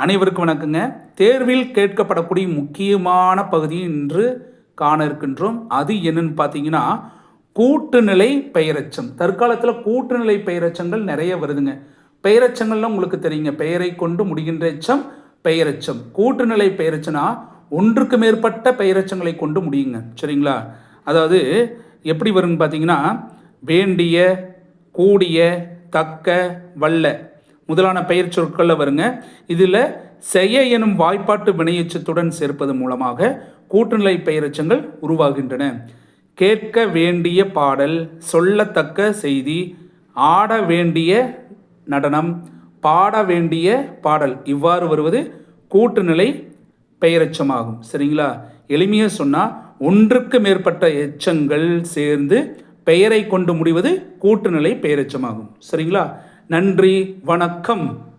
அனைவருக்கும் வணக்கங்க. தேர்வில் கேட்கப்படக்கூடிய முக்கியமான பகுதி இன்று காண இருக்கின்றோம். அது என்னன்னு பார்த்தீங்கன்னா கூட்டுநிலை பெயரச்சம். தற்காலத்தில் கூட்டுநிலை பெயரச்சங்கள் நிறைய வருதுங்க. பெயரச்சங்கள்லாம் உங்களுக்கு தெரியுங்க. பெயரை கொண்டு முடிகின்ற எச்சம் பெயரச்சம். கூட்டுநிலை பெயரச்சனா ஒன்றுக்கு மேற்பட்ட பெயரச்சங்களை கொண்டு முடியுங்க. சரிங்களா? அதாவது எப்படி வரும்னு பார்த்தீங்கன்னா வேண்டிய கூடிய தக்க வல்ல. முதலான பெயர் சொற்களில் வருங்க. இதில் செய்ய எனும் வாய்ப்பாட்டு வினையெச்சத்துடன் சேர்ப்பது மூலமாக கூட்டுநிலை பெயரச்சங்கள் உருவாகின்றன. கேட்க வேண்டிய பாடல் சொல்லத்தக்க செய்தி ஆட வேண்டிய நடனம் பாட வேண்டிய பாடல் இவ்வாறு வருவது கூட்டுநிலை பெயரச்சமாகும். சரிங்களா? எளிமையாக சொன்னால் ஒன்றுக்கு மேற்பட்ட எச்சங்கள் சேர்ந்து பெயரை கொண்டு முடிவது கூட்டுநிலை பெயரச்சமாகும். சரிங்களா? நன்றி வணக்கம்.